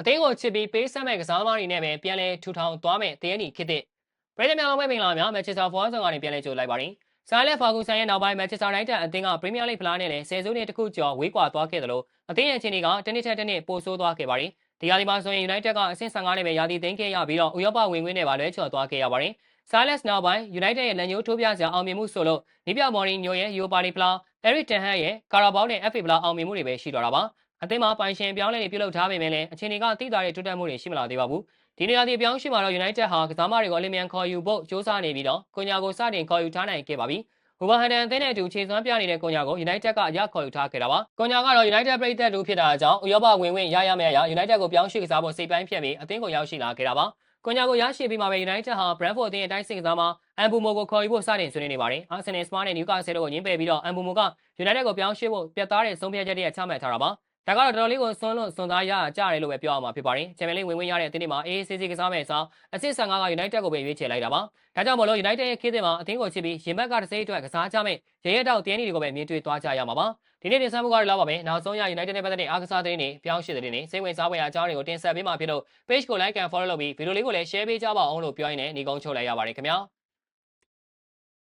အသင်းကိုချစ်ပြီးပေးဆက်မဲ့ကစားသမားတွေနဲ့ပဲပြန်လဲထူထောင်သွားမယ်တည်ရည်ခေတ်သစ်ပြည်သူများလုံးပဲမင်္ဂလာများမန်ချက်စတာဖော်ဆောင်ကနေပြန်လဲကြိုလိုက်ပါတယ်ဆာလက်ဖာဂူဆန်ရဲ့နောက်ပိုင်းမန်ချက်စတာနိုင်တန်အသင်းကပရီးမီးယားလိဖလားနဲ့လည်းဆယ်စုနှစ်တခုကျော်ဝေးကွာသွားခဲ့သလိုအသင်းရဲ့အခြေအနေကတနည်းထက်တနည်းပိုဆိုးသွားခဲ့ပါတယ်ဒီရာသီမှာဆိုရင် United ကအဆင့်15နဲ့ပဲရာသီသိမ်းခဲ့ရပြီးတော့ဥရောပဝင်ခွင့်နဲ့ပါလွဲချော်သွားခဲ့ရပါတယ်ဆာလက်နောက်ပိုင်း United ရဲ့လက်ညှိုးထိုးပြစရာအောင်မြင်မှုဆိုလို့နီးပြမော်ရီညိုရဲ့ Europa League ဖလား Eric Ten Hag ရဲ့ကာရာဘောင်းနဲ့ FA ဖလားအောင်မြင်မှုတွေပဲရှိတော့တာပါ အသင်းမှာပိုင်ရှင်ပြောင်းလဲနေပြုလုပ်ထားပေမဲ့လည်းအခြေအနေကတိတာတဲ့တိုးတက်မှုတွေရှိမလာသေးပါဘူးဒီနေရာဒီပြောင်းရှိမှာတော့ United ဟာကစားမတွေကိုအလင်းမြန်ခေါ်ယူဖို့စ조사နေပြီးတော့ကွန်ညာကိုစတင်ခေါ်ယူထားနိုင်ခဲ့ပါပြီဝဘာဟန်ဒန်အသင်းနဲ့အတူခြေစွမ်းပြနေတဲ့ကွန်ညာကို United ကအရခေါ်ယူထားခဲ့တာပါကွန်ညာကတော့ United ပြည်သက်လူဖြစ်တာကြောင့်ဥရောပဝင်ဝင်ရရမယ့်အရာ United ကိုပြောင်းရွှေ့ကစားဖို့စိတ်ပိုင်းဖြတ်ပြီးအသင်းကိုရောက်ရှိလာခဲ့တာပါကွန်ညာကိုရရှိပြီးမှပဲ United ဟာ Brentford အသင်းရဲ့တိုင်းစစ်ကစားမှာအမ်ဘူမိုကိုခေါ်ယူဖို့စတင်ဆွေးနွေးနေပါတယ်။ Arsenal, Spurs နဲ့ Newcastle တို့ကိုညှင်းပယ်ပြီးတော့အမ်ဘူမိုက United ကိုပြောင်းရွှေ့ဖို့ပြတ်သားတဲ့ဆုံးဖြတ်ချက်တွေချမှတ်ထားတာပါ။ ဒါကတော့တော်တော်လေးကိုဆွန်းလွန်စွန်သားရကြရတယ်လို့ပဲပြောရမှာဖြစ်ပါတယ်။ချန်ပီယံလိဝင်ဝင်ရတဲ့အသင်းတွေမှာ AACC ကစားမဲ့အစားအဆင့်15က United ကိုပဲရွေးချယ်လိုက်တာပါ။ဒါကြောင့်မလို့ United ရဲ့ခေတ်သစ်မှာအသင်းကိုချစ်ပြီးရင်ဘက်ကတစ်စိမ့်အတွက်ကစားကြမဲ့ရရဲတောက်တင်းတွေကိုပဲမြင်တွေ့သွားကြရမှာပါ။ဒီနေ့တင်ဆက်မှုကတော့လောက်ပါပဲ။နောက်ဆုံးရ United နဲ့ပတ်သက်တဲ့အားကစားသတင်းတွေပြောင်းရွှေ့သတင်းတွေစိတ်ဝင်စားဖွယ်အကြောင်းတွေကိုတင်ဆက်ပေးမှာဖြစ်လို့ page ကို like and follow လုပ်ပြီးဗီဒီယိုလေးကိုလည်း share ပေးကြပါအောင်လို့ပြောရင်းနဲ့ညီကုန်းချုပ်လိုက်ရပါတယ်ခင်ဗျာ။